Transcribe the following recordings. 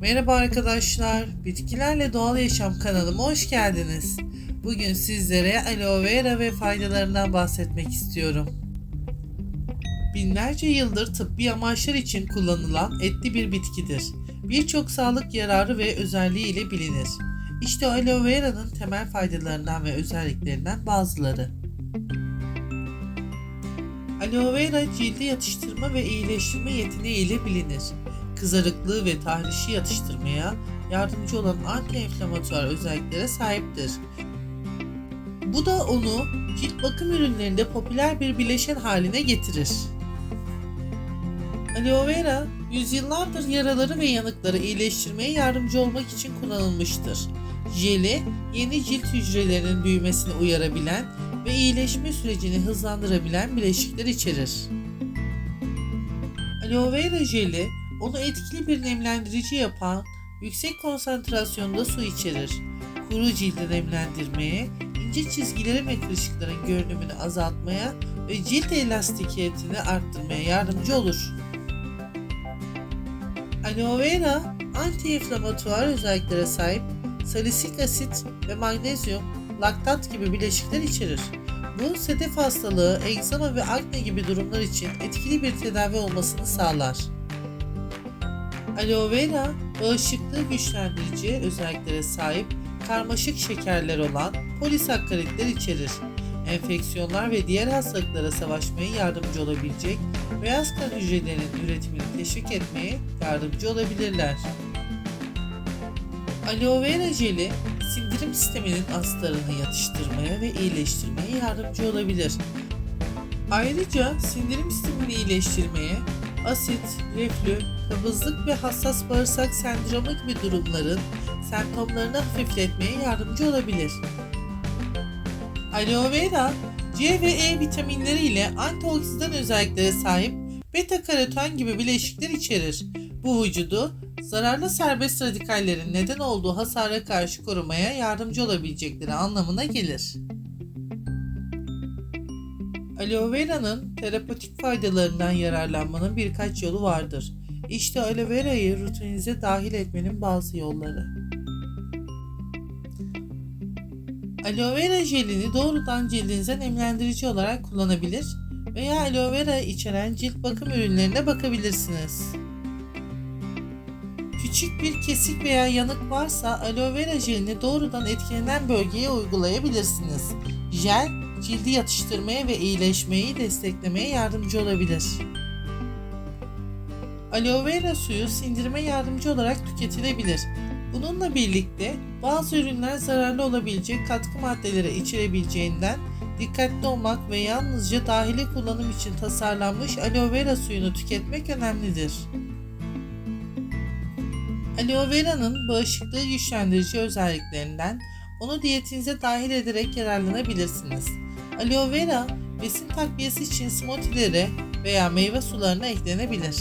Merhaba arkadaşlar, Bitkilerle Doğal Yaşam kanalıma hoş geldiniz. Bugün sizlere aloe vera ve faydalarından bahsetmek istiyorum. Binlerce yıldır tıbbi amaçlar için kullanılan etli bir bitkidir. Birçok sağlık yararı ve özelliği ile bilinir. İşte aloe vera'nın temel faydalarından ve özelliklerinden bazıları. Aloe vera cildi yatıştırma ve iyileştirme yeteneği ile bilinir kızarıklığı ve tahrişi yatıştırmaya yardımcı olan anti-enflamatuar özelliklere sahiptir. Bu da onu cilt bakım ürünlerinde popüler bir bileşen haline getirir. Aloe vera, yüzyıllardır yaraları ve yanıkları iyileştirmeye yardımcı olmak için kullanılmıştır. Jeli, yeni cilt hücrelerinin büyümesini uyarabilen ve iyileşme sürecini hızlandırabilen bileşikler içerir. Aloe vera jeli, onu etkili bir nemlendirici yapan yüksek konsantrasyonda su içerir. Kuru cildi nemlendirmeye, ince çizgilerin ve kırışıkların görünümünü azaltmaya ve cilt elastikiyetini arttırmaya yardımcı olur. Aloe vera anti-inflamatuar özelliklere sahip salisik asit ve magnezyum, laktat gibi bileşikler içerir. Bu sedef hastalığı, egzama ve akne gibi durumlar için etkili bir tedavi olmasını sağlar. Aloe vera bağışıklığı güçlendirici özelliklere sahip karmaşık şekerler olan polisakkaritler içerir. Enfeksiyonlar ve diğer hastalıklara savaşmaya yardımcı olabilecek beyaz kan hücrelerinin üretimini teşvik etmeye yardımcı olabilirler. Aloe vera jeli sindirim sisteminin astarını yatıştırmaya ve iyileştirmeye yardımcı olabilir. Ayrıca sindirim sistemini iyileştirmeye, asit, reflü, kabızlık ve hassas bağırsak sendromu gibi durumların semptomlarını hafifletmeye yardımcı olabilir. Aloe vera, C ve E vitaminleri ile antioksidan özelliklere sahip beta karoten gibi bileşikler içerir. Bu vücudu zararlı serbest radikallerin neden olduğu hasara karşı korumaya yardımcı olabilecekleri anlamına gelir. Aloe vera'nın terapötik faydalarından yararlanmanın birkaç yolu vardır. İşte aloe vera'yı rutininize dahil etmenin bazı yolları. Aloe vera jelini doğrudan cildinize nemlendirici olarak kullanabilir veya aloe vera içeren cilt bakım ürünlerine bakabilirsiniz. Küçük bir kesik veya yanık varsa aloe vera jelini doğrudan etkilenen bölgeye uygulayabilirsiniz. Jel, cildi yatıştırmaya ve iyileşmeyi desteklemeye yardımcı olabilir. Aloe vera suyu sindirime yardımcı olarak tüketilebilir. Bununla birlikte bazı ürünler zararlı olabilecek katkı maddeleri içerebileceğinden dikkatli olmak ve yalnızca dahili kullanım için tasarlanmış aloe vera suyunu tüketmek önemlidir. Aloe vera'nın bağışıklığı güçlendirici özelliklerinden onu diyetinize dahil ederek yararlanabilirsiniz. Aloe vera besin takviyesi için smoothie'lere veya meyve sularına eklenebilir.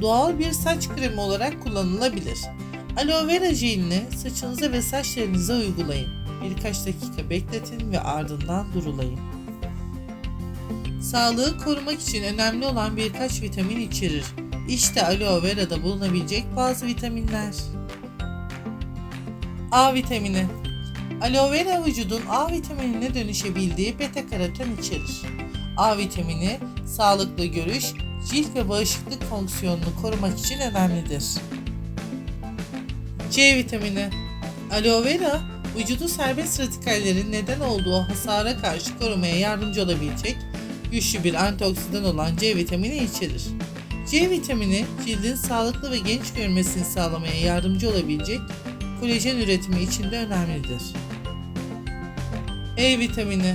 Doğal bir saç kremi olarak kullanılabilir. Aloe vera jelini saçınıza ve saç telinize uygulayın. Birkaç dakika bekletin ve ardından durulayın. Sağlığı korumak için önemli olan birkaç vitamin içerir. İşte aloe vera'da bulunabilecek bazı vitaminler. A vitamini Aloe vera vücudun A vitaminine dönüşebildiği beta karoten içerir. A vitamini sağlıklı görüş, cilt ve bağışıklık fonksiyonunu korumak için önemlidir. C vitamini Aloe vera vücudu serbest radikallerin neden olduğu hasara karşı korumaya yardımcı olabilecek güçlü bir antioksidan olan C vitamini içerir. C vitamini cildin sağlıklı ve genç görmesini sağlamaya yardımcı olabilecek kolajen üretimi için de önemlidir. E vitamini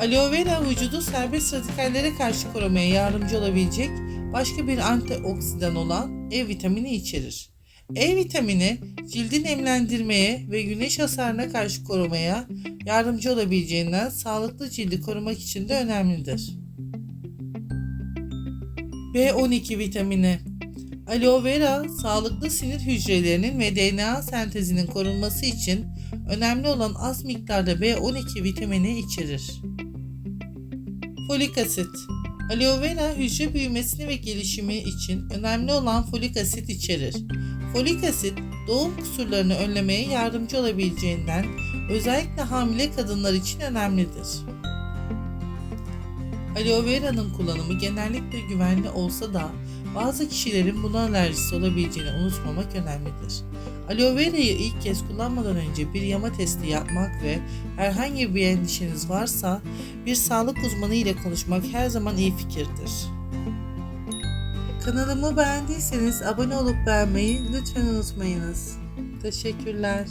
Aloe vera vücudu serbest radikallere karşı korumaya yardımcı olabilecek başka bir antioksidan olan E vitamini içerir. E vitamini cildi nemlendirmeye ve güneş hasarına karşı korumaya yardımcı olabileceğinden sağlıklı cildi korumak için de önemlidir. B12 vitamini Aloe vera sağlıklı sinir hücrelerinin ve DNA sentezinin korunması için önemli olan az miktarda B12 vitamini içerir. Folik asit Aloe vera hücre büyümesini ve gelişimi için önemli olan folik asit içerir. Folik asit doğum kusurlarını önlemeye yardımcı olabileceğinden özellikle hamile kadınlar için önemlidir. Aloe vera'nın kullanımı genellikle güvenli olsa da bazı kişilerin buna alerjisi olabileceğini unutmamak önemlidir. Aloe vera'yı ilk kez kullanmadan önce bir yama testi yapmak ve herhangi bir endişeniz varsa bir sağlık uzmanı ile konuşmak her zaman iyi fikirdir. Kanalımı beğendiyseniz abone olup beğenmeyi lütfen unutmayınız. Teşekkürler.